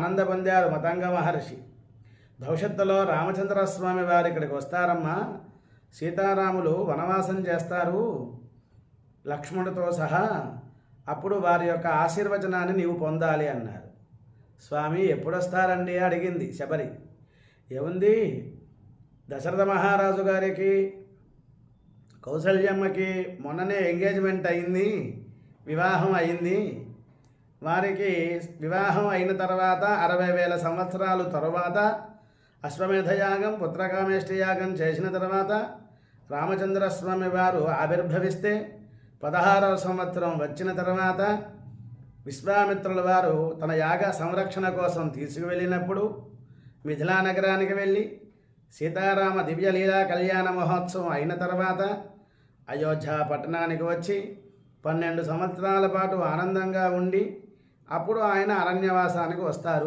ఆనంద పొందారు మతంగ మహర్షి. భవిష్యత్తులో రామచంద్రస్వామి వారు ఇక్కడికి వస్తారమ్మా. సీతారాములు వనవాసం చేస్తారు లక్ష్మణుడితో సహా. అప్పుడు వారి యొక్క ఆశీర్వచనాన్ని నీవు పొందాలి అన్నారు. స్వామి ఎప్పుడొస్తారండి? అడిగింది శబరి. ఏముంది? దశరథ మహారాజు గారికి కౌసల్యమ్మకి మొన్ననే ఎంగేజ్మెంట్ అయింది వివాహం అయింది. వారికి వివాహం అయిన తర్వాత అరవై వేల సంవత్సరాలు తరువాత అశ్వమేధయాగం పుత్రకామేష్టి యాగం చేసిన తర్వాత రామచంద్రస్వామి వారు ఆవిర్భవిస్తే పదహారవ సంవత్సరం వచ్చిన తర్వాత విశ్వామిత్రుల వారు తన యాగ సంరక్షణ కోసం తీసుకువెళ్ళినప్పుడు మిథిలా నగరానికి వెళ్ళి సీతారామ దివ్యలీలా కళ్యాణ మహోత్సవం అయిన తర్వాత అయోధ్య పట్టణానికి వచ్చి పన్నెండు సంవత్సరాల పాటు ఆనందంగా ఉండి అప్పుడు ఆయన అరణ్యవాసానికి వస్తారు.